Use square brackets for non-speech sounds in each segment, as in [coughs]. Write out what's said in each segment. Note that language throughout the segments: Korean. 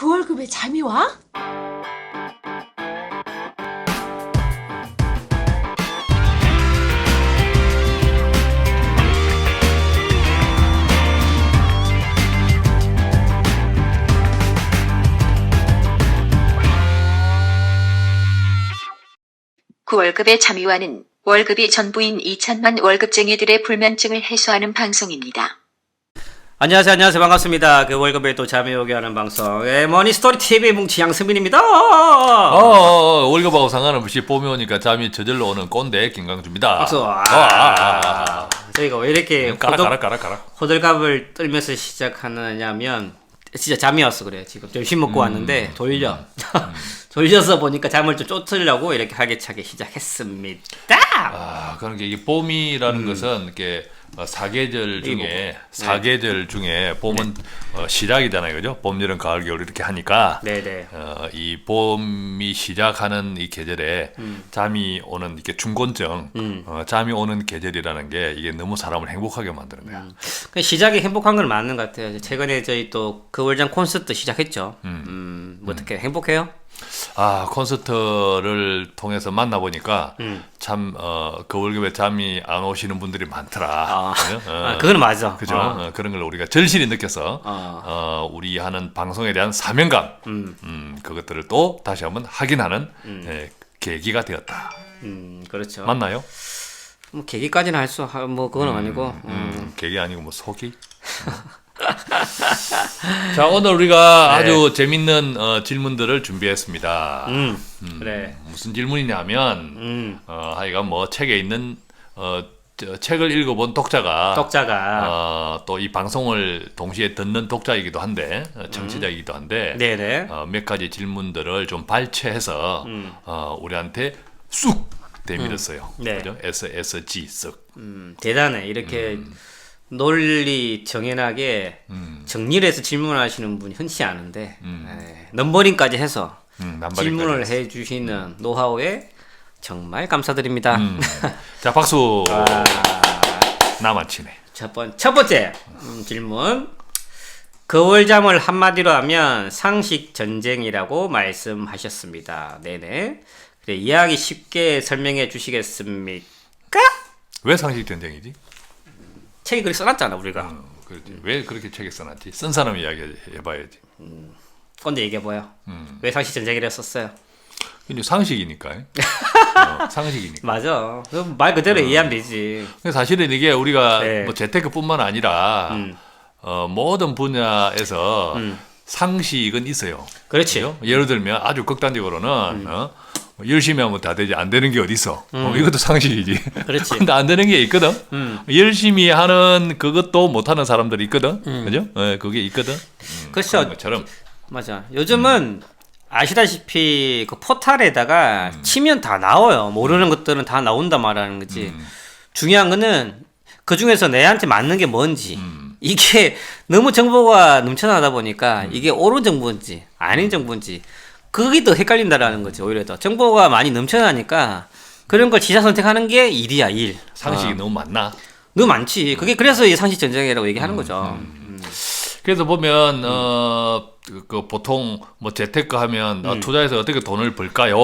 그 월급에 잠이 와? 그 월급의 참여와는 월급이 전부인 2천만 월급쟁이들의 불면증을 해소하는 방송입니다. 안녕하세요, 안녕하세요, 반갑습니다. 그 월급에 또 잠이 오게 하는 방송, 예, 머니 스토리 TV 뭉치 양승민입니다. 어, 어, 어, 월급하고 상관없이 봄이 오니까 잠이 저절로 오는 꼰대 김강주입니다. 박수. 아, 어, 아, 아, 아. 저희가 왜 이렇게 까라 호들, 까라 까라 까라. 호들갑을 떨면서 시작하느냐면 진짜 잠이 왔어 그래. 지금 점심 먹고 왔는데 돌려. 돌려서 [laughs] 보니까 잠을 좀 쫓으려고 이렇게 활기차게 시작했습니다. 아, 그런 게 이게 봄이라는 것은 이렇게 어, 사계절 중에 사계절 중에 봄은 어, 시작이잖아요, 그죠? 봄, 여름, 가을, 겨울 이렇게 하니까 네네. 어, 이 봄이 시작하는 이 계절에 잠이 오는 이렇게 중곤증, 어, 잠이 오는 계절이라는 게 이게 너무 사람을 행복하게 만드는 거야. 그 시작이 행복한 건 맞는 것 같아요. 최근에 저희 또 그월장 콘서트 시작했죠. 음, 뭐 어떻게 행복해요? 아 콘서트를 통해서 만나 보니까 음. 참 어, 그 월급에 잠이 안 오시는 분들이 많더라. 아? 어, 아, 그건 맞아. 그죠? 어. 어, 그런 걸 우리가 절실히 느껴서 어. 어, 우리 하는 방송에 대한 사명감, 음. 음, 그것들을 또 다시 한번 확인하는 예, 계기가 되었다. 음, 그렇죠. 맞나요? 뭐 계기까지는 할 수, 뭐 그건 아니고. 음. 음, 계기 아니고 뭐 속이? [laughs] [laughs] 자 오늘 우리가 네. 아주 재밌는 어, 질문들을 준비했습니다. 음, 그래. 무슨 질문이냐면 음, 어, 하여간 뭐 책에 있는 어, 저, 책을 읽어본 독자가 독자가. 어, 또 이 방송을 동시에 듣는 독자이기도 한데 어, 청취자이기도 한데 음. 네네. 어, 몇 가지 질문들을 좀 발췌해서 어, 우리한테 쑥 대밀었어요. 네. 그죠? S S G 쑥. 음, 대단해. 이렇게 논리 정연하게 음. 정리를 해서 질문하시는 분이 흔치 않은데, 에, 넘버링까지 해서 음, 남발이까지 질문을. 해주시는 노하우에 정말 감사드립니다. 음. [laughs] 자 박수. 아. 나만 치네. 첫, 번, 첫 번째 음, 질문. 거울잠을 한마디로 하면 상식 전쟁이라고 말씀하셨습니다. 네네. 그래, 이야기 쉽게 설명해 주시겠습니까? 왜 상식 전쟁이지? 책이 그렇게 써놨잖아, 우리가. 어, 그렇지. 왜 그렇게 책에 써놨지? 쓴 사람 이야기 해봐야지. 건데 얘기해봐요. 왜 상식 전쟁이라 썼어요? 근데 상식이니까. 어, [laughs] 상식이니까. 맞아. 그말 그대로 이해하면 되지. 근데 사실은 이게 우리가 네. 뭐 재테크뿐만 아니라 음. 어, 모든 분야에서 상식은 있어요. 그렇지. 그죠? 예를 들면 아주 극단적으로는 어? 뭐 열심히 하면 다 되지 안 되는 게 어디 있어? 어, 이것도 상식이지. 그렇지. [laughs] 근데 안 되는 게 있거든. 열심히 하는 그것도 못 하는 사람들이 있거든. 그죠? 예, 그게 있거든. 음, 그렇죠. 것처럼 맞아. 요즘은 아시다시피 그 포탈에다가 치면 다 나와요. 모르는 것들은 다 나온다 말하는 거지. 중요한 거는 그 중에서 내한테 맞는 게 뭔지. 이게 [laughs] 너무 정보가 넘쳐나다 보니까 이게 옳은 정보인지 아닌 정보인지 그게 더 헷갈린다라는 거지 오히려 더 정보가 많이 넘쳐나니까 그런 걸 지사 선택하는 게 일이야 일. 상식이 어. 너무 많나? 너무 많지. 그게 그래서 이 상식 전쟁이라고 얘기하는 거죠. 그래서 보면 어, 그, 그 보통 뭐 재테크 하면 어, 투자해서 어떻게 돈을 벌까요?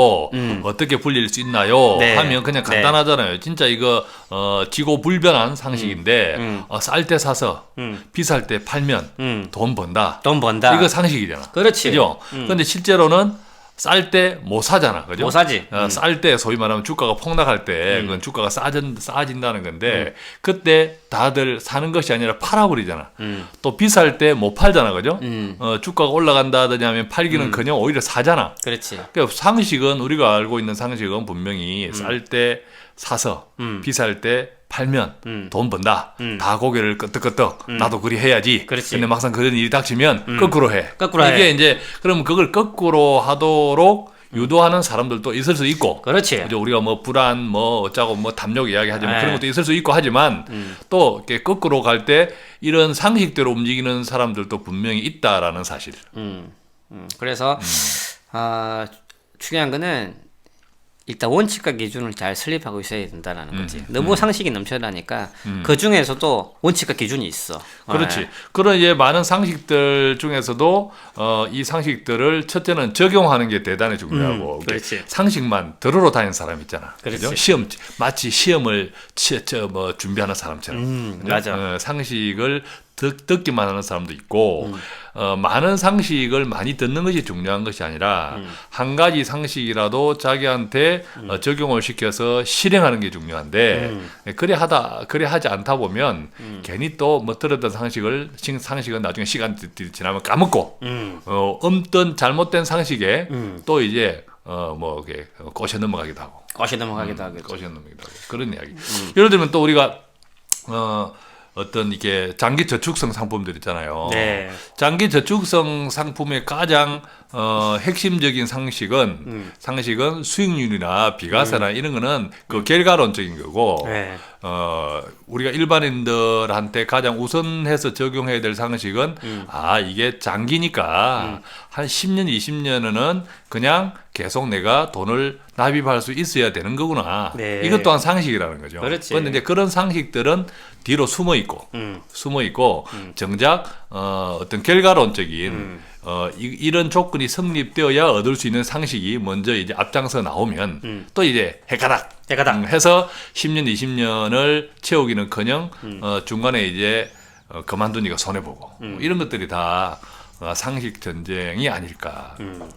어떻게 불릴 수 있나요? 네. 하면 그냥 네. 간단하잖아요. 진짜 이거 어, 지고 불변한 상식인데 음. 어, 쌀 때 사서 음. 비쌀 때 팔면 음. 돈 번다. 돈 번다. 이거 상식이잖아. 그렇지. 그죠? 음. 근데 실제로는 쌀 때 못 사잖아. 그죠? 못 사지. 음. 어, 쌀때 소위 말하면 주가가 폭락할 때 그건 주가가 싸진, 싸진다는 건데 그때 다들 사는 것이 아니라 팔아버리잖아. 음. 또 비쌀 때 못 팔잖아. 그죠? 음. 어, 주가가 올라간다더니 하면 팔기는 그냥 오히려 사잖아. 그렇지. 그러니까 상식은 우리가 알고 있는 상식은 분명히 쌀 때 사서 음. 비쌀 때 팔면 음. 돈 번다. 음. 다 고개를 끄덕끄덕. 나도 그리 해야지. 그렇지. 음. 근데 막상 그런 일이 닥치면 거꾸로 해. 거꾸로 이게 해. 이제 그럼 그걸 거꾸로 하도록 유도하는 사람들도 있을 수 있고. 그렇지. 이제 우리가 뭐 불안 뭐 어쩌고 뭐 탐욕 이야기하지만 네. 그런 것도 있을 수 있고 하지만 또 이렇게 거꾸로 갈 때 이런 상식대로 움직이는 사람들도 분명히 있다라는 사실. 음, 음. 그래서 아 중요한 거는 일단 원칙과 기준을 잘 설립하고 있어야 된다는 음, 거지. 너무 상식이 넘쳐나니까 그 중에서도 원칙과 기준이 있어. 그렇지. 예. 그런 이제 많은 상식들 중에서도 어, 이 상식들을 첫째는 적용하는 게 대단히 중요하고 음, 그렇지. 상식만 들으러 다니는 사람 있잖아. 그렇지. 그죠? 시험 마치 시험을 치, 저, 뭐 준비하는 사람처럼. 음? 맞아. 어, 상식을 듣, 듣기만 하는 사람도 있고 음. 어, 많은 상식을 많이 듣는 것이 중요한 것이 아니라 음. 한 가지 상식이라도 자기한테 어, 적용을 시켜서 실행하는 게 중요한데 음. 네, 그래 하다 그래 하지 않다 보면 괜히 또 뭐 들었던 상식을 신- 상식은 나중에 시간 지- 지나면 까먹고 음. 어, 없던 잘못된 상식에 음. 또 이제 어뭐 이게 꼬셔 넘어가기도 하고 것이 넘어가기도 하겠지. 꼬셔 넘어가기도 하고 그런 이야기. 예를 들면 또 우리가 어 어떤 이게 장기 저축성 상품들 있잖아요. 네. 장기 저축성 상품의 가장 어, 핵심적인 상식은 음. 상식은 수익률이나 비과세나 이런 거는 그 결과론적인 거고 네. 어, 우리가 일반인들한테 가장 우선해서 적용해야 될 상식은 음. 아 이게 장기니까 한 10년 20년은 그냥 계속 내가 돈을 납입할 수 있어야 되는 거구나. 네. 이것 또한 상식이라는 거죠. 그런데 이제 그런 상식들은 뒤로 숨어 있고 음. 숨어 있고 정작 어, 어떤 결과론적인 어, 이, 런 조건이 성립되어야 얻을 수 있는 상식이 먼저 이제 앞장서 나오면 음. 또 이제 해가닥 해가닥. 음, 해서 10년 20년을 채우기는커녕 음. 어, 중간에 이제 어, 그만두니까 손해 보고 음. 뭐 이런 것들이 다 어, 상식 전쟁이 아닐까. 음.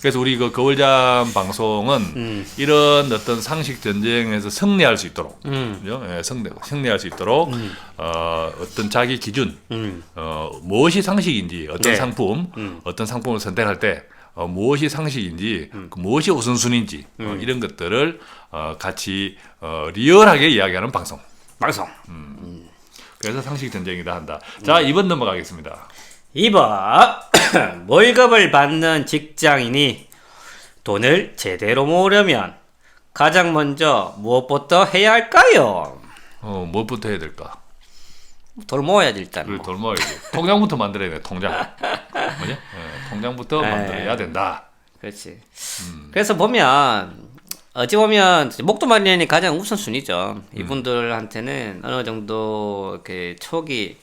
그래서 우리 그 거울잠 방송은 음. 이런 어떤 상식 전쟁에서 승리할 수 있도록 음. 그죠? 예, 승리, 승리할 수 있도록 어, 어떤 자기 기준 음. 어, 무엇이 상식인지 어떤 네. 상품 음. 어떤 상품을 선택할 때 어, 무엇이 상식인지 그 무엇이 우선순위인지 어, 음. 이런 것들을 어, 같이 어, 리얼하게 이야기하는 방송 방송. 그래서 상식 전쟁이다 한다 자 2번 넘어가겠습니다 2번 월급을 [coughs] 받는 직장인이 돈을 제대로 모으려면 가장 먼저 무엇부터 해야 할까요? 어, 무엇부터 해야 될까 돈 모아야지 일단. 뭐. 돌모야지 통장부터 만들어야 돼 통장 뭐냐 예, 통장부터 네. 만들어야 된다 그렇지. 그래서 보면 어찌 보면 목도 마련이 가장 우선순위죠. 이분들한테는 어느 정도 이렇게 초기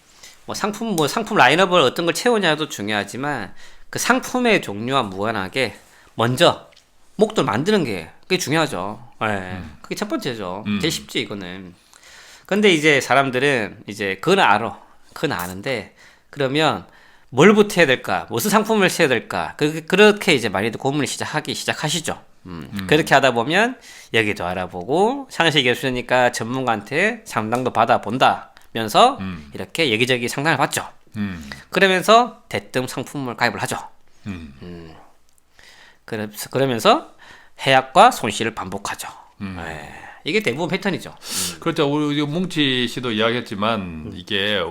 뭐 상품 뭐 상품 라인업을 어떤 걸 채우냐도 중요하지만 그 상품의 종류와 무관하게 먼저 목돈 만드는 게 그게 중요하죠. 예. 그게 첫 번째죠. 음. 제일 쉽지 이거는. 근데 이제 사람들은 이제 그건 알아. 그건 아는데 그러면 뭘부터 해야 될까? 무슨 상품을 써야 될까? 그, 그렇게 이제 많이들 고민을 시작하기 시작하시죠. 음. 그렇게 하다 보면 여기도 알아보고 상식 예술이니까 전문가한테 상담도 받아본다 면서 음. 이렇게 여기저기 상담을 받죠. 음, 그러면서 대뜸 상품을 가입을 하죠. 음. 그래서 그러면서 해약과 손실을 반복하죠. 음. 예. 이게 대부분 패턴이죠. 그렇죠. 우리 뭉치 씨도 이야기했지만 이게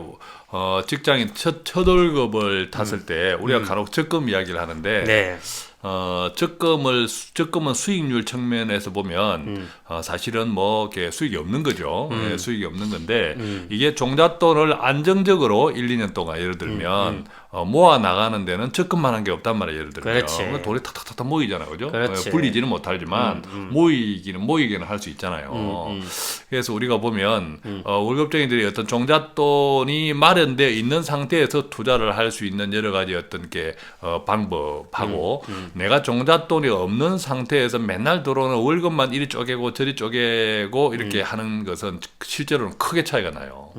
어, 직장인 첫, 첫 월급을 탔을 때 우리가 간혹 적금 이야기를 하는데 네. 어, 적금을 수- 적금은 수익률 측면에서 보면 음. 어, 사실은 뭐 이렇게 수익이 없는 거죠. 예, 수익이 없는 건데 음. 이게 종잣돈을 안정적으로 1, 2년 동안 예를 들면 어, 모아 나가는 데는 적금만 한 게 없단 말이에요. 예를 들면 음, 그렇지. 돈이 탁탁탁탁 모이잖아요, 그죠? 그렇지. 어, 불리지는 못하지만 모이기는 모이기는 할 수 있잖아요. 음, 그래서 우리가 보면 어, 월급쟁이들이 어떤 종잣돈이 마련되어 있는 상태에서 투자를 할 수 있는 여러 가지 어떤 게 어, 방법하고 음, 내가 종잣돈이 없는 상태에서 맨날 들어오는 월급만 이리 쪼개고 저리 쪼개고 이렇게 음. 하는 것은 실제로는 크게 차이가 나요.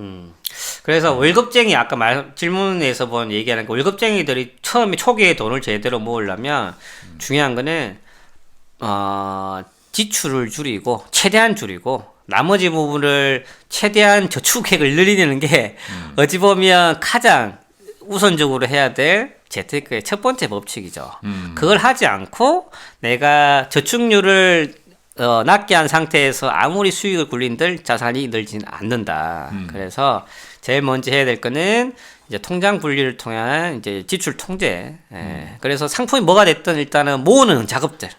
그래서 월급쟁이 아까 말 질문에서 본 얘기하는 그 월급쟁이들이 처음에 초기에 돈을 제대로 모으려면 중요한 거는 어 지출을 줄이고 최대한 줄이고 나머지 부분을 최대한 저축액을 늘리는 게 어찌 보면 가장 우선적으로 해야 될 재테크의 첫 번째 법칙이죠. 음. 그걸 하지 않고 내가 저축률을 어, 낮게 한 상태에서 아무리 수익을 굴린들 자산이 늘지는 않는다. 그래서 제일 먼저 해야 될 거는 이제 통장 분리를 통한 이제 지출 통제. 예. 그래서 상품이 뭐가 됐든 일단은 모으는 작업들.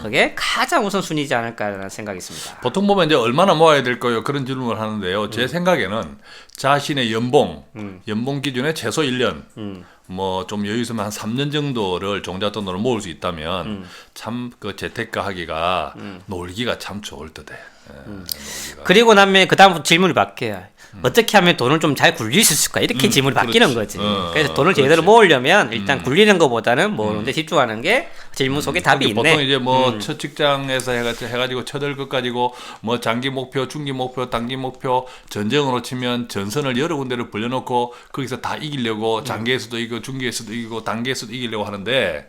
그게 가장 우선 순위지 않을까라는 생각이 있습니다. 보통 보면 이제 얼마나 모아야 될 거요 그런 질문을 하는데요. 음. 제 생각에는 자신의 연봉, 연봉 기준에 최소 1년, 음. 뭐좀 여유 있으면 한 3년 정도를 종잣돈으로 모을 수 있다면 음. 참그 재테크 하기가 놀기가 참 좋을 듯해. 예, 음. 그리고 나면 그 다음 질문이 바뀌어요. 어떻게 하면 돈을 좀 잘 굴릴 수 있을까? 이렇게 질문이 바뀌는. 거지. 어, 그래서 어, 돈을 그렇지. 제대로 모으려면 일단 굴리는 것보다는 모으는데 집중하는 게 질문 속에 답이 있네. 보통 이제 뭐 음. 첫 직장에서 해가지고, 해가지고 첫 월급 가지고 뭐 장기 목표, 중기 목표, 단기 목표 전쟁으로 치면 전선을 여러 군데를 벌려놓고 거기서 다 이기려고 음. 장기에서도 이기고 중기에서도 이기고 단기에서도 이기려고 하는데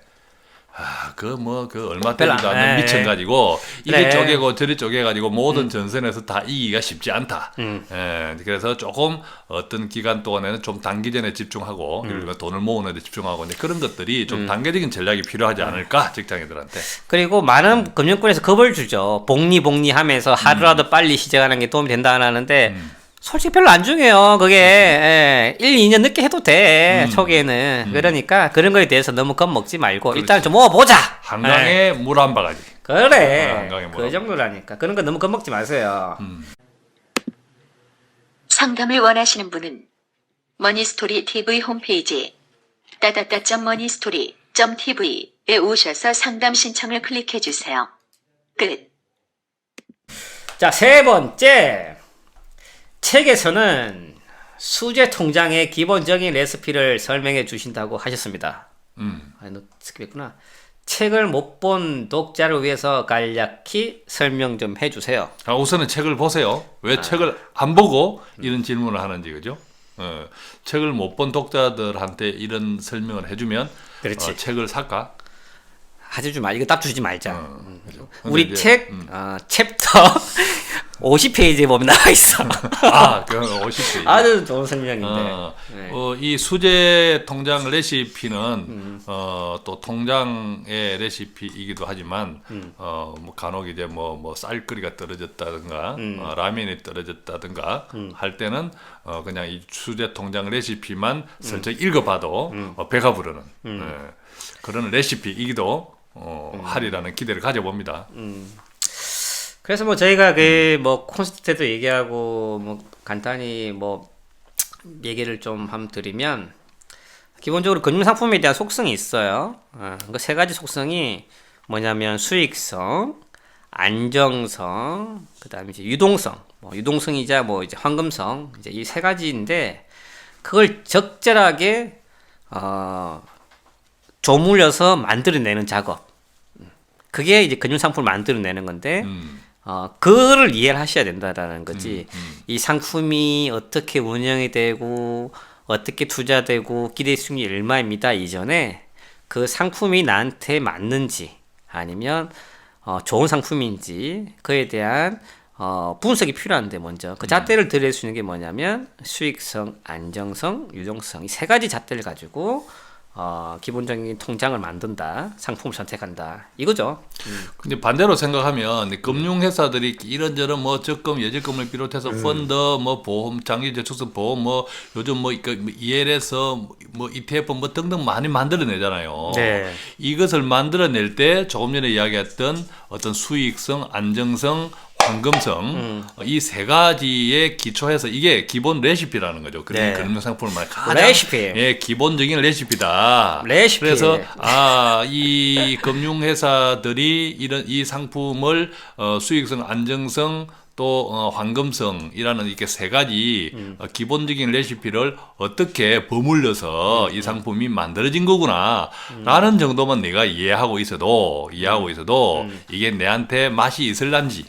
아, 그 뭐 그 얼마 안- 않는 예, 미천 가지고 이리. 쪼개고 저리 쪼개가지고 음. 모든 전선에서 다 이기기가 쉽지 않다. 예, 그래서 조금 어떤 기간 동안에는 좀 단기전에 집중하고 음. 그리고 돈을 모으는 데 집중하고 이제 그런 것들이 좀 단계적인 전략이 필요하지 않을까 음. 직장인들한테. 그리고 많은 금융권에서 겁을 주죠. 복리 복리 하면서 하루라도 빨리 시작하는 게 도움이 된다 하는데 솔직히 별로 안 중요해요. 그게 예, 1, 2년 늦게 해도 돼. 초기에는. 그러니까 그런 거에 대해서 너무 겁먹지 말고 일단 좀 모아보자. 예, 한강에 물 한 바가지. 그래. 아, 한강에 그 뭐라고. 정도라니까. 그런 거 너무 겁먹지 마세요. 상담을 원하시는 분은 머니스토리 TV 홈페이지 따다따.머니스토리.tv에 오셔서 상담 신청을 클릭해 주세요. 끝. 자, 세 번째. 책에서는 수제 통장의 기본적인 레시피를 설명해 주신다고 하셨습니다. 음. 아, 너 스킵했구나. 책을 못 본 독자를 위해서 간략히 설명 좀 해주세요. 아, 우선은 책을 보세요. 아. 왜 책을 안 보고 이런 질문을 하는지 그죠? 어, 책을 못 본 독자들한테 이런 설명을 해주면 그렇지. 어, 책을 살까? 하지 좀 말, 이거 딱 주지 말자. 어, 음. 우리 책 음. 어, 챕터 50페이지에 보면 나와 있어. 아, 그 50페이지. 아주 좋은 설명인데. 어, 네. 어, 이 수제 통장 레시피는 음. 어, 또 통장의 레시피이기도 하지만 음. 어, 뭐 간혹 이제 뭐, 뭐 쌀거리가 떨어졌다든가 음. 어, 라면이 떨어졌다든가 할 때는 어, 그냥 이 수제 통장 레시피만 음. 슬쩍 읽어봐도 어, 배가 부르는 예, 그런 레시피이기도 어, 음. 하리라는 기대를 가져봅니다. 그래서 뭐 저희가 그 뭐 콘서트 때도 얘기하고 뭐 간단히 뭐 얘기를 좀 한번 드리면 기본적으로 금융 상품에 대한 속성이 있어요. 어, 그세 가지 속성이 뭐냐면 수익성, 안정성, 그다음에 이제 유동성. 뭐 유동성이자 뭐 이제 황금성 이제 이 세 가지인데 그걸 적절하게 어 조물려서 만들어내는 작업. 그게 이제 금융 상품을 만들어내는 건데 음, 어, 그거를 이해를 하셔야 된다라는 거지. 음. 이 상품이 어떻게 운영이 되고, 어떻게 투자되고, 기대 수익률이 얼마입니다. 이전에 그 상품이 나한테 맞는지, 아니면, 어, 좋은 상품인지, 그에 대한, 어, 분석이 필요한데, 먼저. 그 잣대를 드릴 수 있는 게 뭐냐면, 수익성, 안정성, 유동성, 이 세 가지 잣대를 가지고, 어, 기본적인 통장을 만든다. 상품을 선택한다. 이거죠. 근데 반대로 생각하면 금융회사들이 이런저런 뭐 적금, 예적금을 비롯해서 음. 펀드, 뭐 보험, 장기저축성 보험, 뭐 요즘 뭐 EL에서 뭐 ETF 뭐 등등 많이 만들어내잖아요. 네. 이것을 만들어낼 때 조금 전에 이야기했던 어떤 수익성, 안정성, 황금성 음. 이세 가지에 기초해서 이게 기본 레시피라는 거죠. 그런 네. 금융 상품을 말 가장 레시피. 예 기본적인 레시피다. 레시피. 그래서 아, 이 금융회사들이 이런 이 상품을 어, 수익성, 안정성 또 어, 황금성이라는 이렇게 세 가지 음. 어, 기본적인 레시피를 어떻게 버물려서 음. 이 상품이 만들어진 거구나라는 정도만 내가 이해하고 있어도 이해하고 있어도 음. 이게 내한테 맛이 있을란지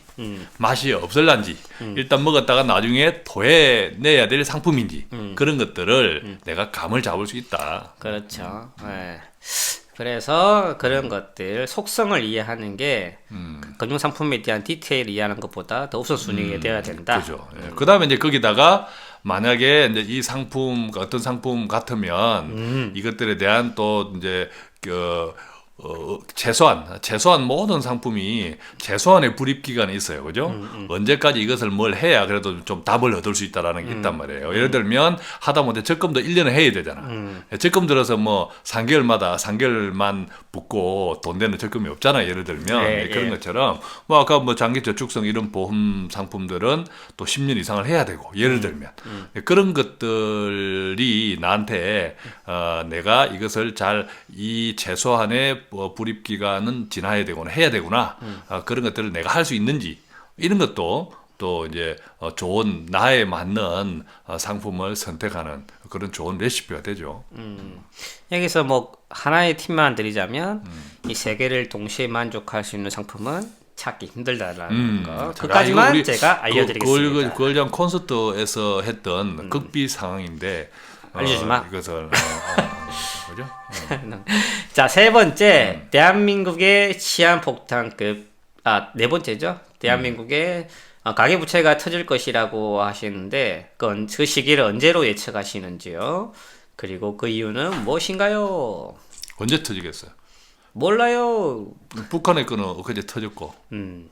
맛이 없을란지 음. 일단 먹었다가 나중에 토해내야 될 상품인지 음. 그런 것들을 내가 감을 잡을 수 있다. 그렇죠. 예. 그래서 그런 것들 속성을 이해하는 게 음. 금융 상품에 대한 디테일 이해하는 것보다 더 우선순위가 되어야 된다. 그죠. 예. 그다음에 이제 거기다가 만약에 이제 이 상품 어떤 상품 같으면 음. 이것들에 대한 또 이제 그 어, 최소한 최소한 모든 상품이 최소한의 불입 기간이 있어요, 그죠? 음, 언제까지 이것을 뭘 해야 그래도 좀 답을 얻을 수 있다라는 게 음. 있단 말이에요. 예를 들면 하다못해 적금도 1년을 해야 되잖아. 적금 들어서 뭐 3개월마다 3개월만 붙고 돈 되는 적금이 없잖아요. 예를 들면 네, 네, 그런 예. 것처럼 뭐 아까 뭐 장기 저축성 이런 보험 상품들은 또 10년 이상을 해야 되고 음. 예를 들면 네, 그런 것들이 나한테 어, 내가 이것을 잘 이 최소한의 뭐 불입 기간은 지나야 되거나 해야 되구나 음. 어, 그런 것들을 내가 할 수 있는지 이런 것도 또 이제 어, 좋은 나에 맞는 어, 상품을 선택하는 그런 좋은 레시피가 되죠. 여기서 뭐 하나의 팁만 드리자면 음. 이세 개를 동시에 만족할 수 있는 상품은 찾기 힘들다라는 음, 거. 자, 그까지만 제가 그- 알려드리겠습니다. 음. 그, 그걸 전 콘서트에서 했던 극비 상황인데 어, 알려주지 마. 이것을 어, 어, [laughs] 그죠? 자, 세 번째, 음. 대한민국의 치안 폭탄급, 아, 네 번째죠. 대한민국의 어, 가계부채가 터질 것이라고 하시는데, 그, 언- 그 시기를 언제로 예측하시는지요? 그리고 그 이유는 무엇인가요? 언제 터지겠어요? 몰라요. 북한의 거는 엊그제 터졌고 음.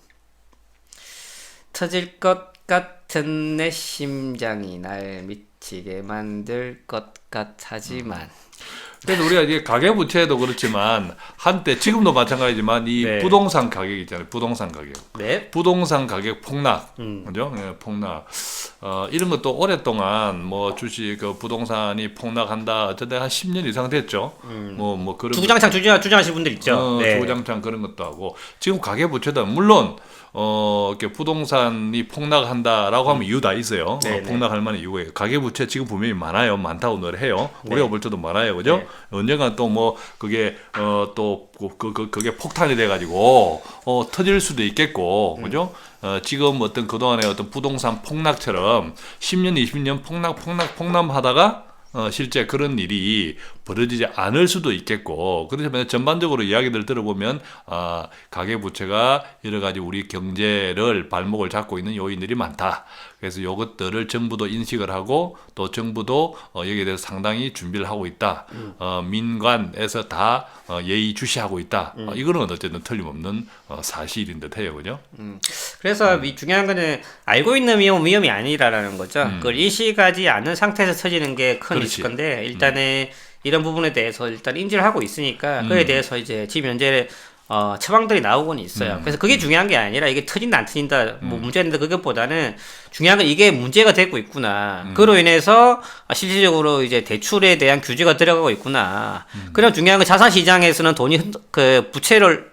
터질 것 같은 내 심장이 날 미치게 만들 것 같하지만. 그래서 우리가 이제 가계 부채도 그렇지만 한때 지금도 마찬가지지만 이 네. 부동산 가격 있잖아요. 부동산 가격. 네. 부동산 가격 폭락, 음. 그죠? 예, 폭락. 어, 이런 것도 오랫동안 뭐 주식 그 부동산이 폭락한다. 어쨌든 한 10년 이상 됐죠. 뭐뭐 그런 주구장창 주장, 주장하시는 분들 있죠. 어, 네. 주구장창 그런 것도 하고 지금 가계 부채도 물론 어 이렇게 부동산이 폭락한다라고 하면 이유 다 있어요. 어, 음. 네네. 폭락할 만한 이유가 있어요. 가계 부채 지금 분명히 많아요. 많다고 늘 해요. 네. 우리가 볼 때도 많아요, 그죠? 네. 언젠가 또 뭐 그게 어또그 그, 그, 그게 폭탄이 돼가지고 어 터질 수도 있겠고, 음. 그죠? 어, 지금 어떤 그동안의 어떤 부동산 폭락처럼 10년, 20년 폭락, 폭락, 폭락하다가 어, 실제 그런 일이 벌어지지 않을 수도 있겠고 그렇지만 전반적으로 이야기들 들어보면 아, 가계 부채가 여러 가지 우리 경제를 발목을 잡고 있는 요인들이 많다. 그래서 이것들을 정부도 인식을 하고 또 정부도 어, 여기에 대해서 상당히 준비를 하고 있다. 어, 민관에서 다 어, 예의 주시하고 있다. 어, 이거는 어쨌든 틀림없는 어, 사실인 듯해요, 그죠? 그래서 이 중요한 거는 알고 있는 위험 위험이 아니라라는 거죠. 그걸 일시하지 않은 상태에서 터지는 게큰 음. 음. 리스크인데 일단은 이런 부분에 대해서 일단 인지를 하고 있으니까 음. 그에 대해서 이제 지금 현재 어, 처방들이 나오고는 있어요. 음. 그래서 그게 중요한 게 아니라 이게 터진다 안 터진다 뭐 문제인데 그것보다는 중요한 건 이게 문제가 되고 있구나. 음. 그로 인해서 실질적으로 이제 대출에 대한 규제가 들어가고 있구나. 음. 그럼 중요한 건 자산 시장에서는 돈이 흔- 그 부채를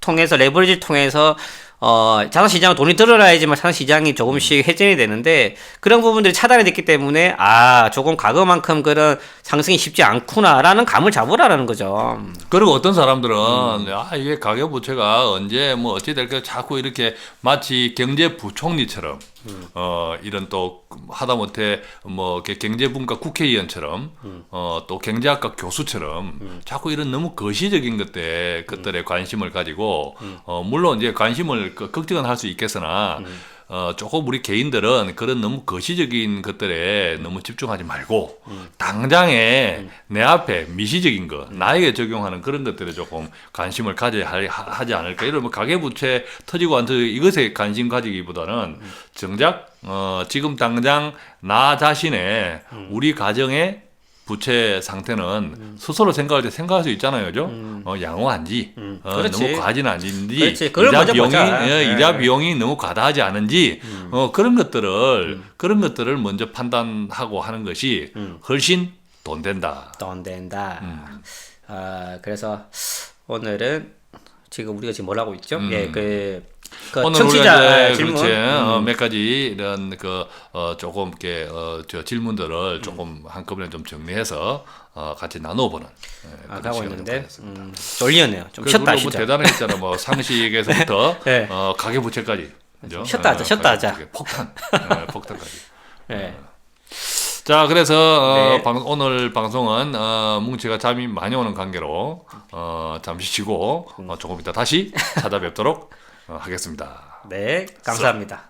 통해서 레버리지를 통해서 어 자산 시장은 돈이 들어라야지만 자산 시장이 조금씩 회전이 되는데 그런 부분들이 차단이 됐기 때문에 아 조금 과거만큼 그런 상승이 쉽지 않구나라는 감을 잡으라라는 거죠. 그리고 어떤 사람들은 음. 아 이게 가계 부채가 언제 뭐 어찌 될까 자꾸 이렇게 마치 경제 부총리처럼 음. 어 이런 또 하다못해 뭐 경제분과 국회의원처럼 음. 어또 경제학과 교수처럼 자꾸 이런 너무 거시적인 것들 것들에 관심을 가지고 음. 어 물론 이제 관심을 그 걱정은 할 수 있겠으나 음. 어, 조금 우리 개인들은 그런 너무 거시적인 것들에 너무 집중하지 말고 당장에 내 앞에 미시적인 거 나에게 적용하는 그런 것들에 조금 관심을 가져야 하- 하지 않을까. 이런 뭐 가계부채 터지고 안 터지고 이것에 관심 가지기보다는 정작 어, 지금 당장 나 자신의 우리 가정의 부채 상태는 스스로 생각할 때 생각할 수 있잖아요, 그죠? 어, 양호한지, 음, 어. 너무 과하지는. 그걸 이자 비용이. 예, 네. 이자 비용이 너무 과다하지 않은지, 어, 그런 것들을 그런 것들을 먼저 판단하고 하는 것이 훨씬 돈 된다. 돈 된다. 음. 아 그래서 오늘은 지금 우리가 지금 뭘 하고 있죠? 예, 그, 그 음. 오늘 청취자 우리가 이제 질문. 음. 그렇지, 어, 몇 가지 이런 그 어, 조금 이렇게 어, 저 질문들을 음. 조금 한꺼번에 좀 정리해서 어, 같이 나눠보는 예, 아, 그런 하고 있는데. 음, 졸리었네요. 좀 쉬었다 뭐 하시죠. 대단했잖아. 뭐 [laughs] 상식에서부터 [laughs] 네. 어, 가계부채까지. 그죠? 쉬었다 하자, 어, 쉬었다 하자. 가계부채, 폭탄, 어, [laughs] 폭탄까지. 예. 자, 그래서 어, 네. 방- 오늘 방송은 어, 뭉치가 잠이 많이 오는 관계로 어, 잠시 쉬고 어, 조금 이따 다시 찾아뵙도록 어, 하겠습니다. 네, 감사합니다.